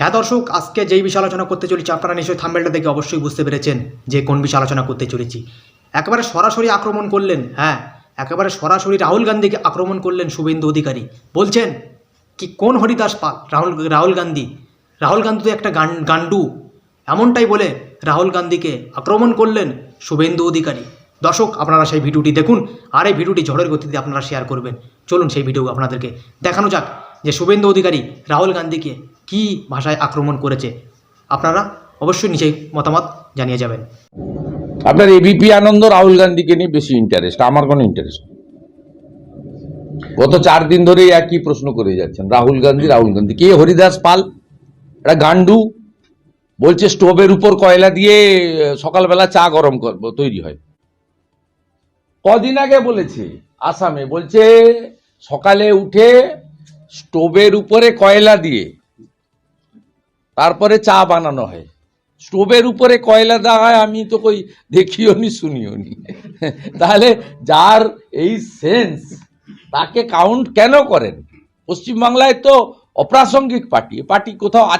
হ্যাঁ দর্শক, আজকে যেই বিষয় আলোচনা করতে চলেছি, আপনারা নিশ্চয়ই থাম্বেলটা দেখে অবশ্যই বুঝতে পেরেছেন যে কোন বিষয় আলোচনা করতে চলেছি। একেবারে সরাসরি আক্রমণ করলেন হ্যাঁ একেবারে সরাসরি রাহুল গান্ধীকে আক্রমণ করলেন শুভেন্দু অধিকারী। বলছেন, কি কোন হরিদাস পাল, রাহুল রাহুল গান্ধী রাহুল গান্ধী তো একটা গান, গান্ডু। এমনটাই বলে রাহুল গান্ধীকে আক্রমণ করলেন শুভেন্দু অধিকারী। দর্শক, আপনারা সেই ভিডিওটি দেখুন, আর এই ভিডিওটি ঝড়ের গতিতে আপনারা শেয়ার করবেন। চলুন সেই ভিডিও আপনাদেরকে দেখানো যাক। যে শুভেন্দু অধিকারী রাহুল গান্ধীকে কী ভাষায় আক্রমণ করেছে, আপনারা অবশ্যই নিচেই মতামত জানিয়ে যাবেন। আপনার এবিপি আনন্দ রাহুল গান্ধীকে নিয়ে বেশি ইন্টারেস্ট আমার কোনো ইন্টারেস্ট গত চার দিন ধরে একই প্রশ্ন করে যাচ্ছেন, রাহুল গান্ধী রাহুল গান্ধী। কে? হরিদাস পাল একটা গান্ডু, বলছে স্টোভের উপর কয়লা দিয়ে সকালবেলা চা গরম করব তৈরি হয়। কদিন আগে বলেছে, আসামে, বলছে সকালে উঠে স্টোভের উপরে কয়লা দিয়ে, তারপরে চা বানানো হয়। স্টোভের উপরে কয়লা দেওয়া হয়, আমি তো কই দেখিও নি, শুনিও নি। তাহলে যার এই সেন্স, তাকে কাউন্ট কেন করেন? পশ্চিমবাংলায় তো অপ্রাসঙ্গিক পার্টি পার্টি কোথাও আছে